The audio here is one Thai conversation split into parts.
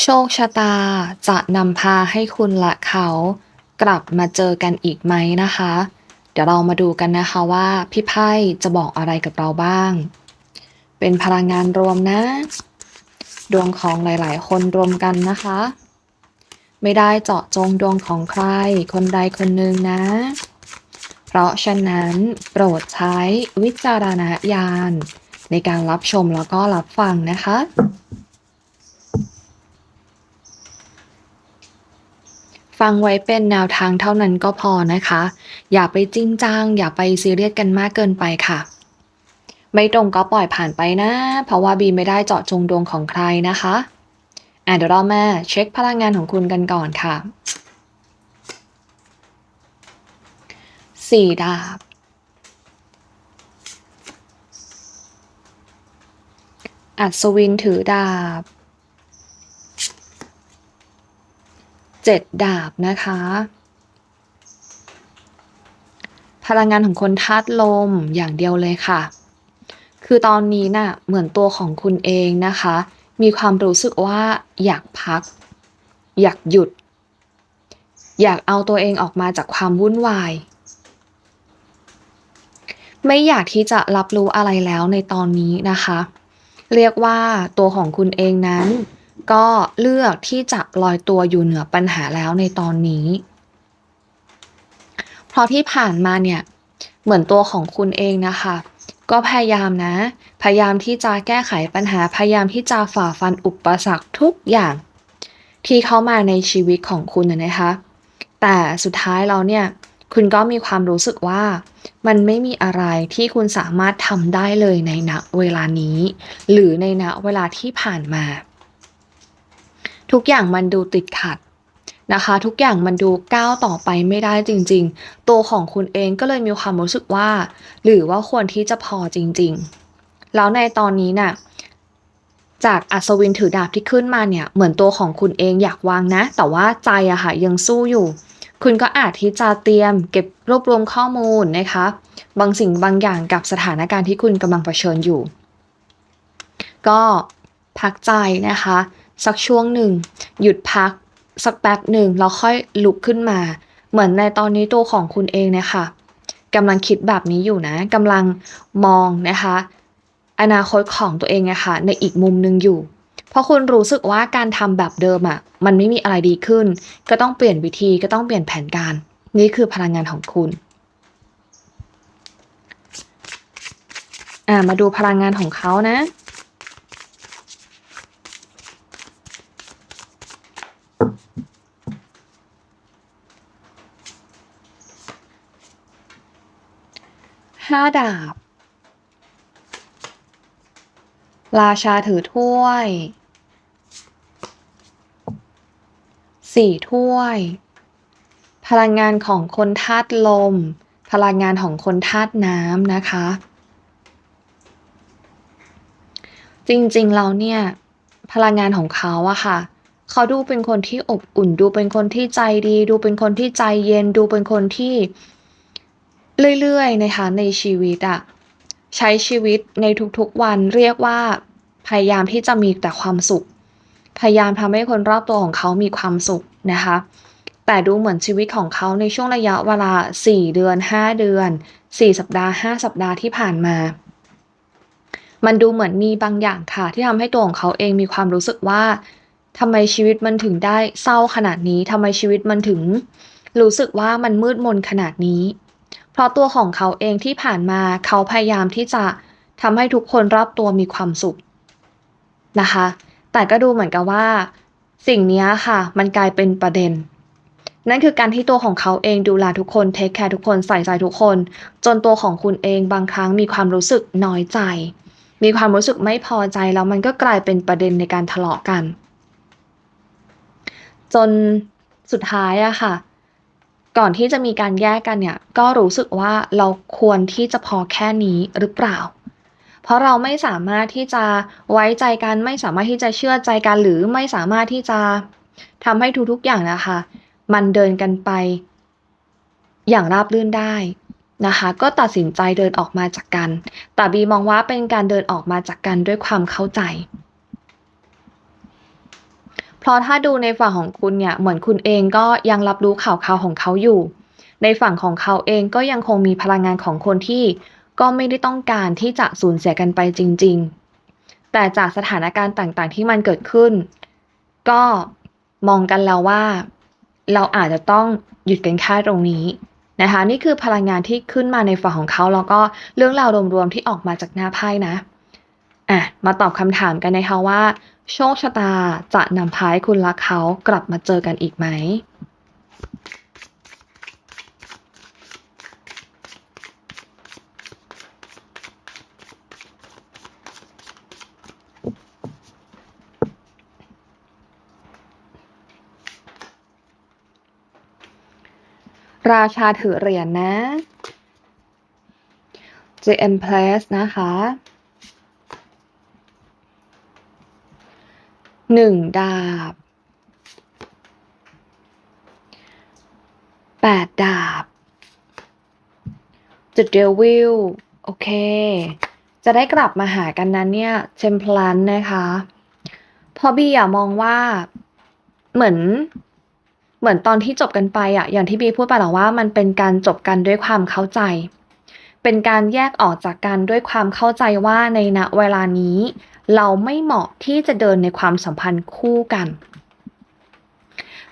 โชคชะตาจะนำพาให้คุณและเขากลับมาเจอกันอีกไหมนะคะ เดี๋ยวเรามาดูกันนะคะว่าพี่ไพ่จะบอกอะไรกับเราบ้าง เป็นพลังงานรวมนะ ดวงของหลาย ๆ คนรวมกันนะคะ ไม่ได้เจาะจงดวงของใคร คนใดคนหนึ่งนะ เพราะฉะนั้นโปรดใช้วิจารณญาณในการรับชมแล้วก็รับฟังนะคะ ฟังไว้เป็นแนวทางเท่านั้นก็พอนะคะ อย่าไปจริงจัง อย่าไปซีเรียสกันมากเกินไปค่ะ ไม่ตรงก็ปล่อยผ่านไปนะ เพราะว่าบีไม่ได้เจาะจงดวงของใครนะคะอะเดี๋ยวเรามาเช็คพลังงานของคุณกันก่อนค่ะสี่ดาบอัศวินถือดาบ เจ็ดดาบนะคะ พลังงานของคนธาตุลมอย่างเดียวเลยค่ะ คือตอนนี้น่ะเหมือนตัวของคุณเองนะคะ มีความรู้สึกว่าอยากพัก อยากหยุด อยากเอาตัวเองออกมาจากความวุ่นวาย ไม่อยากที่จะรับรู้อะไรแล้วในตอนนี้นะคะ เรียกว่าตัวของคุณเองนั้น ก็เลือกที่จะลอยตัวอยู่เหนือปัญหาแล้วในตอนนี้ เพราะที่ผ่านมาเนี่ย เหมือนตัวของคุณเองนะคะ ก็พยายามนะ พยายามที่จะแก้ไขปัญหา พยายามที่จะฝ่าฟันอุปสรรคทุกอย่าง ที่เข้ามาในชีวิตของคุณนะคะ แต่สุดท้ายเราเนี่ย คุณก็มีความรู้สึกว่า มันไม่มีอะไรที่คุณสามารถทำได้เลยในณเวลานี้ หรือในณเวลาที่ผ่านมา ทุกอย่างมันดูติดขัดนะคะ ทุกอย่างมันดูก้าวต่อไปไม่ได้จริง ๆ ตัวของคุณเองก็เลยมีความรู้สึกว่า หรือว่าควรที่จะพอจริง ๆ แล้วในตอนนี้น่ะจากอัศวินถือดาบที่ขึ้นมาเนี่ยเหมือนตัวของคุณเองอยากวางนะ แต่ว่าใจอะค่ะยังสู้อยู่ คุณก็อาจที่จะเตรียมเก็บรวบรวมข้อมูลนะคะ บางสิ่งบางอย่างกับสถานการณ์ที่คุณกำลังเผชิญอยู่ ก็พักใจนะคะ สักช่วงหนึ่ง หยุดพัก สักแป๊บหนึ่งแล้วค่อยลุกขึ้นมา เหมือนในตอนนี้ตัวของคุณเองเนี่ยค่ะกำลังคิดแบบนี้อยู่นะกำลังมองนะคะ อนาคตของตัวเองอะค่ะในอีกมุมหนึ่งอยู่ เพราะคุณรู้สึกว่าการทำแบบเดิมอะมันไม่มีอะไรดีขึ้น ก็ต้องเปลี่ยนวิธีก็ต้องเปลี่ยนแผนการ นี่คือพลังงานของคุณอ่ามาดูพลังงานของเขานะ ห้าดาบ ราชาถือถ้วยสี่ถ้วย พลังงานของคนธาตุลม พลังงานของคนธาตุน้ำนะคะ จริงๆแล้วเนี่ย พลังงานของเขาอะค่ะ เขาดูเป็นคนที่อบอุ่น ดูเป็นคนที่ใจดี ดูเป็นคนที่ใจเย็น ดูเป็นคนที่ เรื่อยๆนะคะในชีวิตอะใช้ชีวิตในทุกๆวันเรียกว่า พยายามที่จะมีแต่ความสุข พยายามทำให้คนรอบตัวของเขามีความสุขนะคะ แต่ดูเหมือนชีวิตของเขาในช่วงระยะเวลา 4 เดือน 5 เดือน 4 สัปดาห์ 5 สัปดาห์ที่ผ่านมา มันดูเหมือนมีบางอย่างค่ะ ที่ทำให้ตัวของเขาเองมีความรู้สึกว่าทำไมชีวิตมันถึงได้เศร้าขนาดนี้ทำไมชีวิตมันถึง รู้สึกว่ามันมืดมนขนาดนี้ เพราะตัวของเขาเองที่ผ่านมาเขาพยายามที่จะทำให้ทุกคนรอบตัวมีความสุขนะคะ แต่ก็ดูเหมือนกับว่า สิ่งนี้ค่ะ มันกลายเป็นประเด็น นั่นคือการที่ตัวของเขาเองดูแลทุกคนเทคแคร์ทุกคนใส่ใจทุกคน จนตัวของคุณเองบางครั้งมีความรู้สึกน้อยใจ มีความรู้สึกไม่พอใจแล้วมันก็กลายเป็นประเด็นในการทะเลาะกัน จนสุดท้ายอะค่ะ ก่อนที่จะมีการแยกกันเนี่ยก็รู้สึกว่าเราควรที่จะพอแค่นี้หรือเปล่า เพราะเราไม่สามารถที่จะไว้ใจกันไม่สามารถที่จะเชื่อใจกันหรือไม่สามารถที่จะทำให้ทุกๆอย่างนะคะ มันเดินกันไป อย่างราบรื่นได้นะคะ ก็ตัดสินใจเดินออกมาจากกัน แต่บีมองว่าเป็นการเดินออกมาจากกันด้วยความเข้าใจ เพราะถ้าดูในฝั่งของคุณเนี่ยเหมือนคุณเองก็ยังรับรู้ข่าวคราวของเขาอยู่ ในฝั่งของเขาเองก็ยังคงมีพลังงานของคนที่ ก็ไม่ได้ต้องการที่จะสูญเสียกันไปจริง ๆ แต่จากสถานการณ์ต่างๆ ที่มันเกิดขึ้น ก็มองกันแล้วว่า เราอาจจะต้องหยุดกันแค่ตรงนี้นะคะนี่คือพลังงานที่ขึ้นมาในฝั่งของเขาแล้วก็เรื่องราวรวมๆที่ออกมาจากหน้าไพ่นะอะมาตอบคำถามกันนะคะว่า โชคชะตาจะนำพาให้คุณรักเขากลับมาเจอกันอีกไหม ราชาถือเหรียญนะ JM Plus นะคะ หนึ่งดาบแปดดาบจุดเดวิลโอเค จะได้กลับมาหากันนั้นเนี่ยเชมพลันนะคะเพอบีอะมองว่าเหมือนเหมือนตอนที่จบกันไปอะอย่างที่บีพูดไปหรอว่ามันเป็นการจบกันด้วยความเข้าใจ เป็นการแยกออกจากกันด้วยความเข้าใจว่าในณเวลานี้ เราไม่เหมาะที่จะเดินในความสัมพันธ์คู่กัน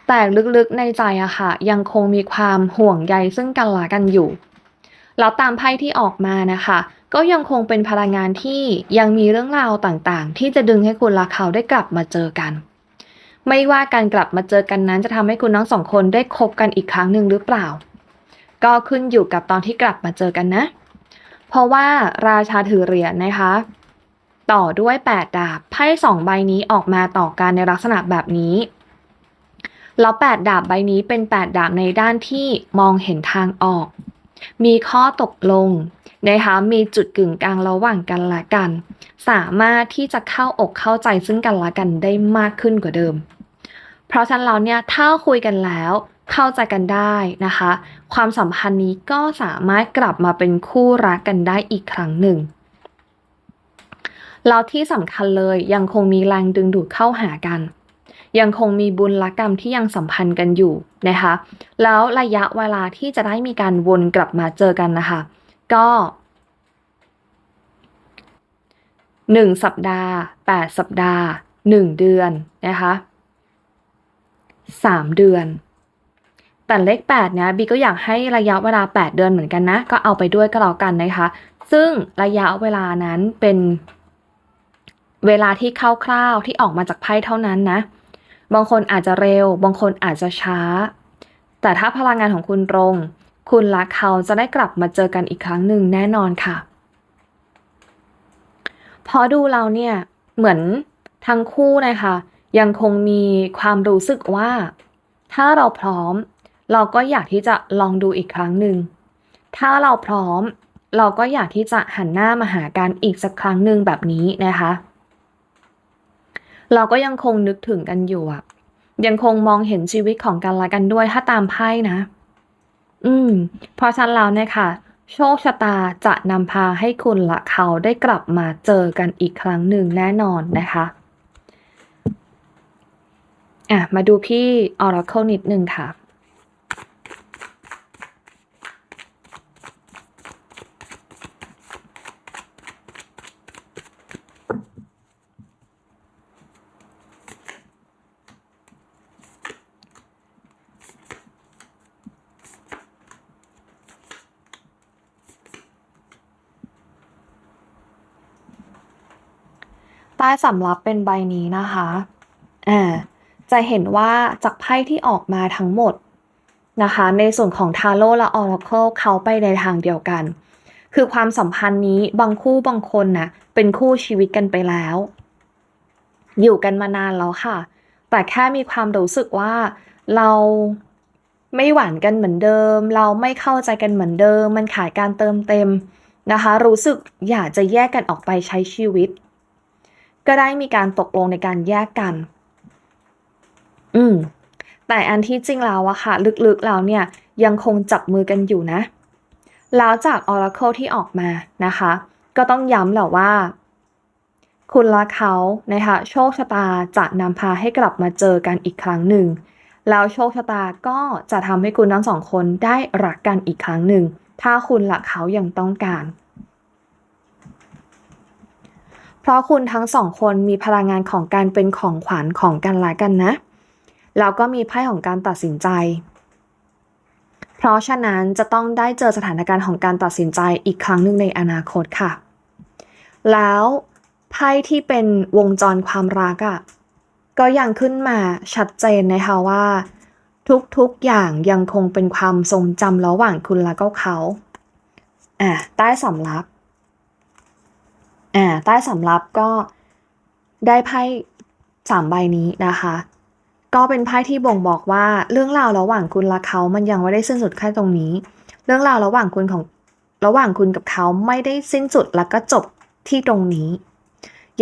แต่ลึกๆในใจอะค่ะ ยังคงมีความห่วงใยซึ่งกันและกันอยู่ แล้วตามไพ่ที่ออกมานะคะ ก็ยังคงเป็นพลังงานที่ยังมีเรื่องราวต่างๆ ที่จะดึงให้คุณและเขาได้กลับมาเจอกัน ไม่ว่าการกลับมาเจอกันนั้นจะทำให้คุณทั้งสองคนได้คบกันอีกครั้งหนึ่งหรือเปล่า ก็ขึ้นอยู่กับตอนที่กลับมาเจอกันนะ เพราะว่าราชาถือเหรียญนะคะ ต่อด้วย 8 ดาบไพ่สองใบนี้ออกมาต่อกันในลักษณะแบบนี้แล้ว8ดาบใบนี้เป็น 8 ดาบในด้านที่มองเห็นทางออก มีข้อตกลงนะคะมีจุดกึ่งกลางระหว่างกันและกัน สามารถที่จะเข้าอกเข้าใจซึ่งกันและกันได้มากขึ้นกว่าเดิม เพราะฉะนั้นเราเนี่ยถ้าคุยกันแล้ว เข้าใจกันได้นะคะ ความสัมพันธ์นี้ก็สามารถกลับมาเป็นคู่รักกันได้อีกครั้งหนึ่งแล้วที่สำคัญเลยยังคงมีแรงดึงดูดเข้าหากัน ยังคงมีบุญละกรรมที่ยังสัมพันธ์กันอยู่นะคะ แล้วระยะเวลาที่จะได้มีการวนกลับมาเจอกันนะคะ ก็หนึ่งสัปดาห์แปดสัปดาห์หนึ่งเดือนนะคะสามเดือน แต่เลขแปดเนี่ยบีก็อยากให้ระยะเวลาแปดเดือนเหมือนกันนะ ก็เอาไปด้วยก็แล้วกันนะคะ ซึ่งระยะเวลานั้นเป็นเวลาที่คร่าวๆที่ออกมาจากไพ่เท่านั้นนะ บางคนอาจจะเร็ว บางคนอาจจะช้า แต่ถ้าพลังงานของคุณตรง คุณและเขาจะได้กลับมาเจอกันอีกครั้งหนึ่งแน่นอนค่ะ พอดูเราเนี่ยเหมือนทั้งคู่นะคะ ยังคงมีความรู้สึกว่า ถ้าเราพร้อม เราก็อยากที่จะลองดูอีกครั้งหนึ่ง ถ้าเราพร้อม เราก็อยากที่จะหันหน้ามาหากันอีกสักครั้งหนึ่งแบบนี้นะคะ เราก็ยังคงนึกถึงกันอยู่อะยังคงมองเห็นชีวิตของกันและกันด้วยถ้าตามไพ่นะ อืม เพราะฉะนั้นแล้วเนี่ยค่ะ โชคชะตาจะนำพาให้คุณและเขาได้กลับมาเจอกันอีกครั้งหนึ่งแน่นอนนะคะอะมาดูพี่ Oracle นิดนึงค่ะ ต้สำรับเป็นใบนี้นะคะอ่าจะเห็นว่าจากไพ่ที่ออกมาทั้งหมดนะคะ ในส่วนของทาโร่และออร์เคิลเขาไปในทางเดียวกัน คือความสัมพันธ์นี้บางคู่บางคนนะเป็นคู่ชีวิตกันไปแล้ว อยู่กันมานานแล้วค่ะ แต่แค่มีความรู้สึกว่าเราไม่หวานกันเหมือนเดิม เราไม่เข้าใจกันเหมือนเดิม มันขาดการเติมเต็มนะคะ รู้สึกอยากจะแยกกันออกไปใช้ชีวิต ก็ได้มีการตกลงในการแยกกัน อืม แต่อันที่จริงแล้วอะค่ะ ลึกๆแล้วเนี่ยยังคงจับมือกันอยู่นะ แล้วจาก Oracle ที่ออกมานะคะ ก็ต้องย้ำแหละว่า คุณและเขานะคะโชคชะตาจะนำพาให้กลับมาเจอกันอีกครั้งหนึ่ง แล้วโชคชะตาก็จะทำให้คุณทั้งสองคนได้รักกันอีกครั้งหนึ่ง ถ้าคุณและเขายังต้องการ เพราะคุณทั้งสองคนมีพลังงานของการเป็นของขวัญของกันและกันนะ แล้วก็มีไพ่ของการตัดสินใจ เพราะฉะนั้นจะต้องได้เจอสถานการณ์ของการตัดสินใจอีกครั้งหนึ่งในอนาคตค่ะ แล้วไพ่ที่เป็นวงจรความรักอะ่ะก็ยังขึ้นมาชัดเจนนะคะว่า ทุกๆอย่างยังคงเป็นความทรงจำระหว่างคุณและก็เขา อะใต้สำรับ อ่าใต้สำรับก็ได้ไพ่สามใบนี้นะคะ ก็เป็นไพ่ที่บ่งบอกว่าเรื่องราวระหว่างคุณและเขามันยังไม่ได้สิ้นสุดแค่ตรงนี้ เรื่องราวระหว่างคุณของระหว่างคุณกับเขาไม่ได้สิ้นสุดแล้วก็จบที่ตรงนี้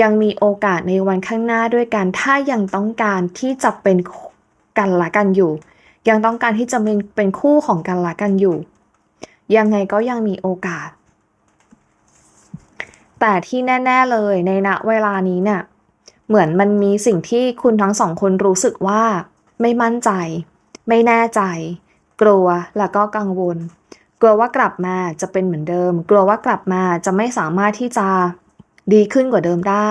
ยังมีโอกาสในวันข้างหน้าด้วยกันถ้ายังต้องการที่จะเป็นกันละกันอยู่ ยังต้องการที่จะเป็นเป็นคู่ของกันละกันอยู่ ยังไงก็ยังมีโอกาส แต่ที่แน่ ๆเลยในณเวลานี้เนี่ยเหมือนมันมีสิ่งที่คุณทั้งสองคนรู้สึกว่า ไม่มั่นใจ ไม่แน่ใจ กลัวแล้วก็กังวล กลัวว่ากลับมาจะเป็นเหมือนเดิม กลัวว่ากลับมาจะไม่สามารถที่จะดีขึ้นกว่าเดิมได้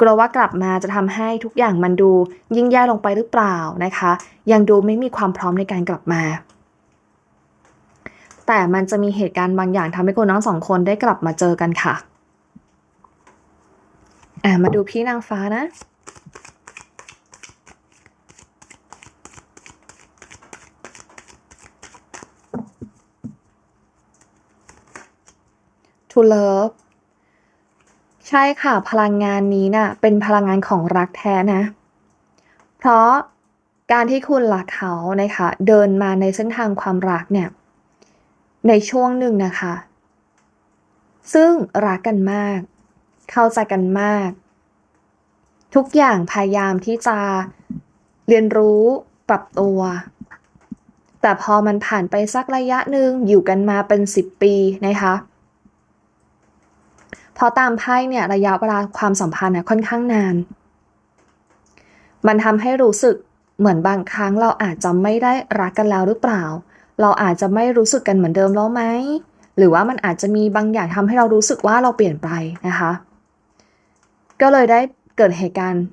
กลัวว่ากลับมาจะทำให้ทุกอย่างมันดูยิ่งแย่ลงไปหรือเปล่านะคะ ยังดูไม่มีความพร้อมในการกลับมา แต่มันจะมีเหตุการณ์บางอย่างทำให้คุณทั้งสองคนได้กลับมาเจอกันค่ะ อะมาดูพี่นางฟ้านะ To love ใช่ค่ะ พลังงานนี้นะ่ะ เป็นพลังงานของรักแท้นะ เพราะการที่คุณรักเขานะคะ เดินมาในเส้นทางความรักเนี่ย ในช่วงหนึ่งนะคะ ซึ่งรักกันมาก เข้าใจกันมาก ทุกอย่างพยายามที่จะเรียนรู้ปรับตัว แต่พอมันผ่านไปสักระยะหนึ่งอยู่กันมาเป็นสิบปีนะคะพราะตามไพ่เนี่ยระยะเวลาความสัมพันธ์เนี่ยค่อนข้างนาน มันทำให้รู้สึกเหมือนบางครั้งเราอาจจะไม่ได้รักกันแล้วหรือเปล่า เราอาจจะไม่รู้สึกกันเหมือนเดิมแล้วไหม หรือว่ามันอาจจะมีบางอย่างทำให้เรารู้สึกว่าเราเปลี่ยนไปนะคะ ก็เลยได้เกิดเหตุการณ์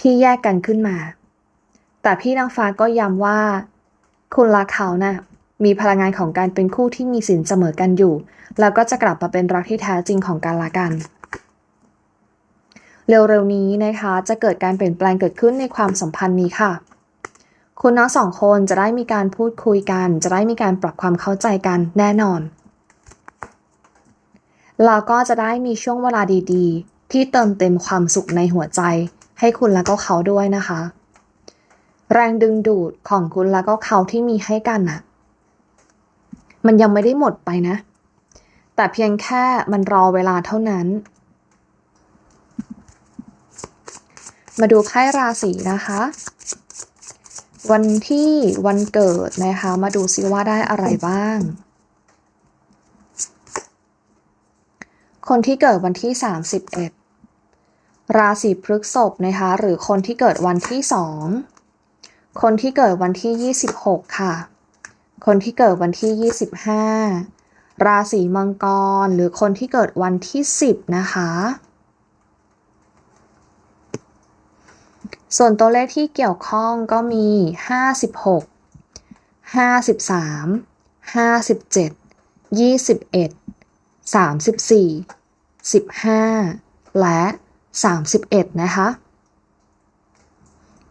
ที่แยกกันขึ้นมา แต่พี่นางฟ้าก็ย้ำว่า คุณรักเขานะ่ะมีพลังงานของการเป็นคู่ที่มีสินเสมอกันอยู่ แล้วก็จะกลับมาเป็นรักที่แท้จริงของกันและกัน เร็วๆนี้นะคะจะเกิดการเปลี่ยนแปลงเกิดขึ้นในความสัมพันธ์นี้ค่ะ คุณน้องสองคนจะได้มีการพูดคุยกัน จะได้มีการปรับความเข้าใจกันแน่นอน เราก็จะได้มีช่วงเวลาดีๆ ที่เติมเต็มความสุขในหัวใจ ให้คุณและก็เขาด้วยนะคะ แรงดึงดูดของคุณและก็เขาที่มีให้กันน่ะมันยังไม่ได้หมดไปนะ แต่เพียงแค่มันรอเวลาเท่านั้น มาดูไพ่ราศีนะคะ วันที่วันเกิดนะคะ มาดูซิว่าได้อะไรบ้าง คนที่เกิดวันที่ 31 ราศีพฤษภนะคะ หรือคนที่เกิดวันที่ 2 คนที่เกิดวันที่ 26 ค่ะ คนที่เกิดวันที่ 25 ราศีมังกร หรือคนที่เกิดวันที่ 10 นะคะ ส่วนตัวเลขที่เกี่ยวข้องก็มี 56 53 57 21 34 15 และ 31 นะคะ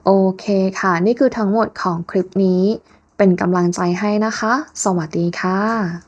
โอเคค่ะ นี่คือทั้งหมดของคลิปนี้ เป็นกำลังใจให้นะคะ สวัสดีค่ะ